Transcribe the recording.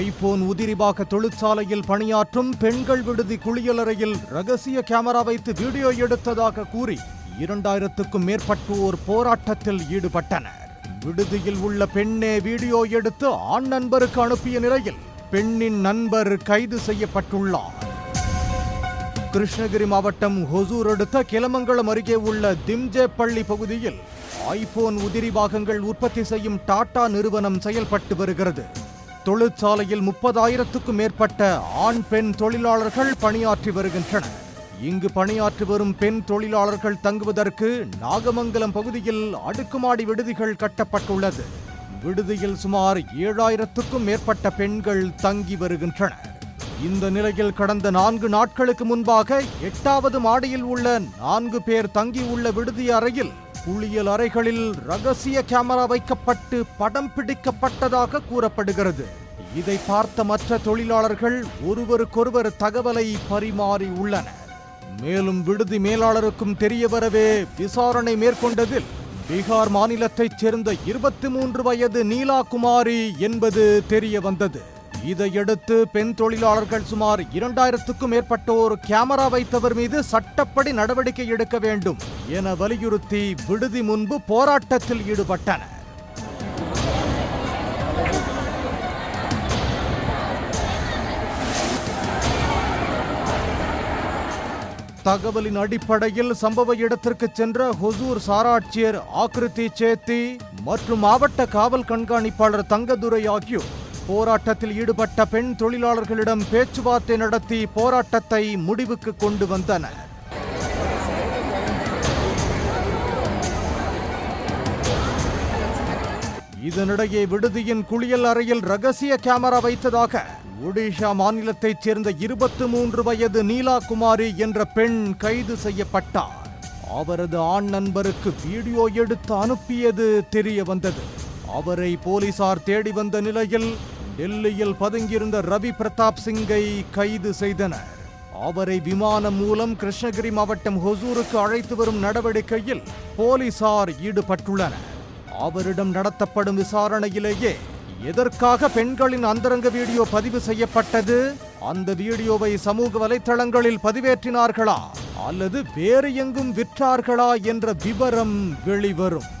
IPhone உதிரிபாக தொழிற்சாலையில் பணியாற்றும் பெண்கள் விடுதி குளியலறையில் ரகசிய கேமரா வைத்து வீடியோ எடுத்ததாக கூறி இரண்டாயிரத்துக்கும் மேற்பட்டோர் போராட்டத்தில் ஈடுபட்டனர். விடுதியில் உள்ள பெண்ணே வீடியோ எடுத்து ஆண் நண்பருக்கு அனுப்பிய நிலையில் பெண்ணின் நண்பர் கைது செய்யப்பட்டுள்ளார். கிருஷ்ணகிரி மாவட்டம் ஹொசூர் அடுத்த கிளமங்கலம் அருகே உள்ள திம்ஜேப்பள்ளி பகுதியில் ஐபோன் உதிரி பாகங்கள் உற்பத்தி செய்யும் டாடா நிறுவனம் செயல்பட்டு வருகிறது. தொழிற்சாலையில் முப்பதாயிரத்துக்கும் மேற்பட்ட ஆண் பெண் தொழிலாளர்கள் பணியாற்றி வருகின்றனர். இங்கு பணியாற்றி வரும் பெண் தொழிலாளர்கள் தங்குவதற்கு நாகமங்கலம் பகுதியில் அடுக்குமாடி விடுதிகள் கட்டப்பட்டுள்ளது. விடுதியில் சுமார் ஏழாயிரத்துக்கும் மேற்பட்ட பெண்கள் தங்கி வருகின்றனர். இந்த நிலையில் கடந்த நான்கு நாட்களுக்கு முன்பாக எட்டாவது மாடியில் உள்ள நான்கு பேர் தங்கியுள்ள விடுதி அறையில் குளியல் அறைகளில் ரகசிய கேமரா வைக்கப்பட்டு படம் பிடிக்கப்பட்டதாக கூறப்படுகிறது. இதை பார்த்த மற்ற தொழிலாளர்கள் ஒருவருக்கொருவர் தகவலை பரிமாறி உள்ளனர். மேலும் விடுதி மேலாளருக்கும் தெரிய வரவே விசாரணை மேற்கொண்டதில் பீகார் மாநிலத்தைச் சேர்ந்த இருபத்தி மூன்று வயது நீலா குமாரி என்பது தெரிய வந்தது. இதையடுத்து பெண் தொழிலாளர்கள் சுமார் இரண்டாயிரத்துக்கும் மேற்பட்டோர் கேமரா வைத்தவர் மீது சட்டப்படி நடவடிக்கை எடுக்க வேண்டும் என வலியுறுத்தி விடுதி முன்பு போராட்டத்தில் ஈடுபட்டனர். தகவலின் அடிப்படையில் சம்பவ இடத்திற்கு சென்ற ஹொசூர் சாராட்சியர் ஆக்ருதி சேத்தி மற்றும் மாவட்ட காவல் கண்காணிப்பாளர் தங்கதுரை ஆகியோர் போராட்டத்தில் ஈடுபட்ட பெண் தொழிலாளர்களிடம் பேச்சுவார்த்தை நடத்தி போராட்டத்தை முடிவுக்கு கொண்டு வந்தனர். இதனிடையே விடுதியின் குளியல் அறையில் ரகசிய கேமரா வைத்ததாக ஒடிஷா மாநிலத்தைச் சேர்ந்த இருபத்து மூன்று வயது நீலா குமாரி என்ற பெண் கைது செய்யப்பட்டார். அவரது ஆண் நண்பருக்கு வீடியோ எடுத்து அனுப்பியது தெரிய வந்தது அவரை போலீசார் தேடி வந்த நிலையில் டெல்லியில் பதுங்கியிருந்த ரவி பிரதாப் சிங்கை கைது செய்தனர். அவரை விமானம் மூலம் கிருஷ்ணகிரி மாவட்டம் ஹொசூருக்கு அழைத்து வரும் நடவடிக்கையில் போலீசார் ஈடுபட்டுள்ளனர். அவரிடம் நடத்தப்படும் விசாரணையிலேயே எதற்காக பெண்களின் அந்தரங்க வீடியோ பதிவு செய்யப்பட்டது? அந்த வீடியோவை சமூக வலைத்தளங்களில் பதிவேற்றினார்களா? அல்லது வேறு எங்கும் விற்றார்களா? என்ற விவரம் வெளிவரும்.